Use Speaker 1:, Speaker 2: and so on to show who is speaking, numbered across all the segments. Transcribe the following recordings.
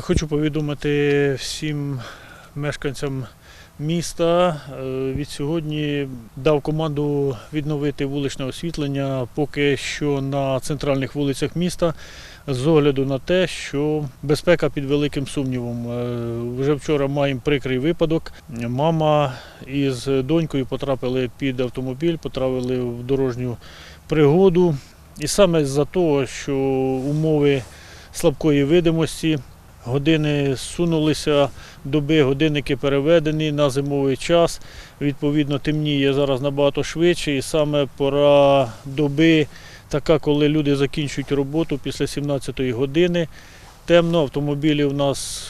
Speaker 1: Хочу повідомити всім мешканцям міста. е, Від сьогодні дав команду відновити вуличне освітлення поки що на центральних вулицях міста з огляду на те, що безпека під великим сумнівом. Е, Вже вчора маємо прикрий випадок. Мама із донькою потрапили під автомобіль, потрапили в дорожню пригоду. І саме з-за того, що умови слабкої видимості, години сунулися, доби, годинники переведені на зимовий час. Відповідно, темніє зараз набагато швидше, і саме пора доби, така, коли люди закінчують роботу після 17-ї години. Темно, автомобілі у нас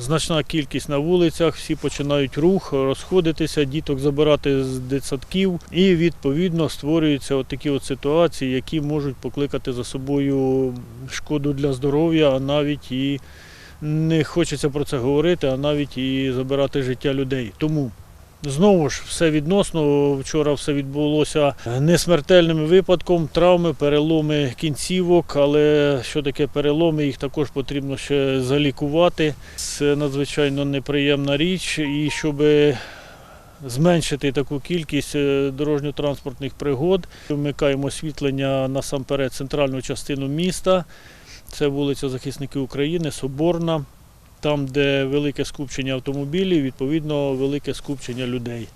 Speaker 1: значна кількість на вулицях, всі починають рух, розходитися, діток забирати з дитсадків. І відповідно створюються такі ситуації, які можуть покликати за собою шкоду для здоров'я, а навіть і не хочеться про це говорити, а навіть і забирати життя людей. Тому Знову ж все відносно. Вчора все відбулося несмертельним випадком, травми, переломи кінцівок, але що таке переломи, їх також потрібно ще залікувати. Це надзвичайно неприємна річ. І щоб зменшити таку кількість е, дорожньо-транспортних пригод, вмикаємо освітлення насамперед центральну частину міста. Це вулиця Захисників України, Соборна там, де велике скупчення автомобілів, відповідно велике скупчення людей.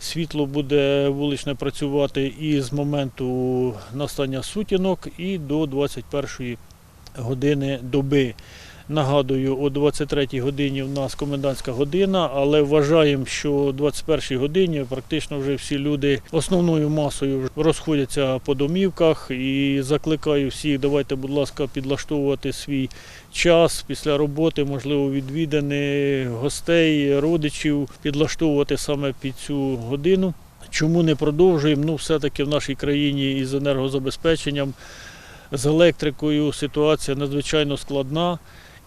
Speaker 1: Світло буде вуличне працювати і з моменту настання сутінок і до 21 години доби. Нагадую, о 23-й годині в нас комендантська година, але вважаємо, що о 21 годині практично вже всі люди основною масою розходяться по домівках і закликаю всіх, давайте, будь ласка, підлаштовувати свій час після роботи, можливо, відвідини гостей, родичів, підлаштовувати саме під цю годину. Чому не продовжуємо? Ну, все-таки в нашій країні із енергозабезпеченням, з електрикою ситуація надзвичайно складна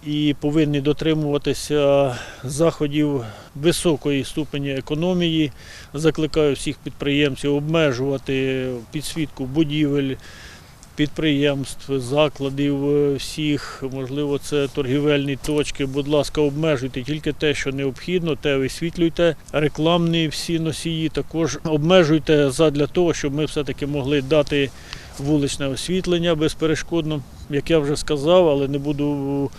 Speaker 1: і повинні дотримуватися заходів високої ступені економії. Закликаю всіх підприємців обмежувати підсвітку будівель, підприємств, закладів е, всіх, можливо, це торгівельні точки. Будь ласка, обмежуйте тільки те, що необхідно, те висвітлюйте. Рекламні всі носії також обмежуйте задля того, щоб ми все-таки могли дати вуличне освітлення безперешкодно, як я вже сказав, але не буду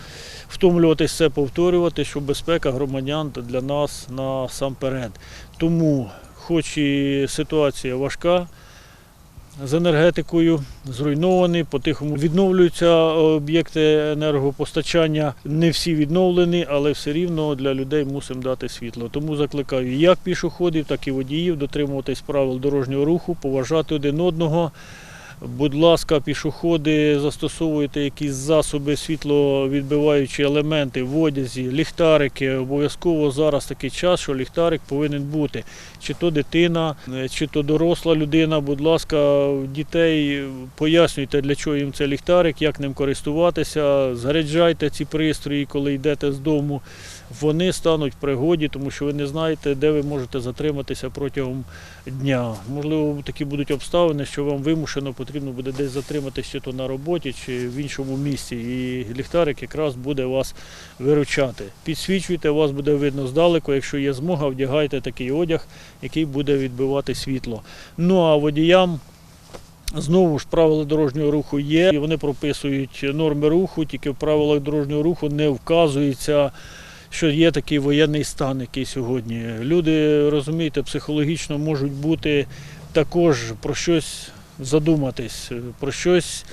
Speaker 1: втомлюватись це повторювати, що безпека громадян для нас насамперед. Тому, хоч і ситуація важка, з енергетикою зруйновані, по-тихому відновлюються об'єкти енергопостачання. Не всі відновлені, але все рівно для людей мусимо дати світло. Тому закликаю як пішоходів, так і водіїв дотримуватись правил дорожнього руху, поважати один одного. Будь ласка, пішоходи, застосовуйте якісь засоби світловідбиваючі елементи в одязі, ліхтарики. Обов'язково зараз такий час, що ліхтарик повинен бути. Чи то дитина, е, чи то доросла людина. Будь ласка, дітей пояснюйте, для чого їм цей ліхтарик, як ним користуватися. Заряджайте ці пристрої, коли йдете з дому. Вони стануть в пригоді, тому що ви не знаєте, де ви можете затриматися протягом дня. Можливо, такі будуть обставини, що вам вимушено потрібно буде десь затриматися чи то на роботі, чи в іншому місці. І ліхтарик якраз буде вас виручати. Підсвічуйте, вас буде видно здалеку. Якщо є змога, вдягайте такий одяг, який буде відбивати світло. Ну а водіям. Знову ж правила дорожнього руху є, і вони прописують норми руху, тільки в правилах дорожнього руху не вказується, що є такий воєнний стан, який сьогодні. Люди, розумієте, психологічно можуть бути також про щось задуматись, про щось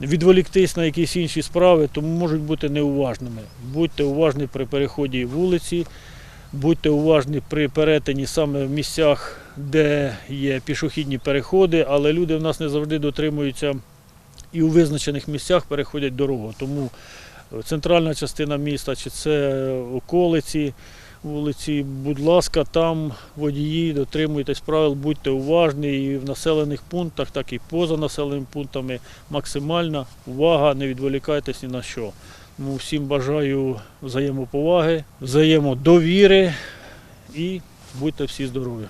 Speaker 1: відволіктись на якісь інші справи, тому можуть бути неуважними. Будьте уважні при переході вулиці, будьте уважні при перетині саме в місцях, де є пішохідні переходи, але люди в нас не завжди дотримуються і у визначених місцях переходять дорогу. Тому центральна частина міста, чи це околиці, вулиці, будь ласка, там водії, дотримуйтесь правил, будьте уважні і в населених пунктах, так і поза населеними пунктами максимальна увага, не відволікайтесь ні на що. Тому всім бажаю взаємоповаги, взаємодовіри і будьте всі здорові.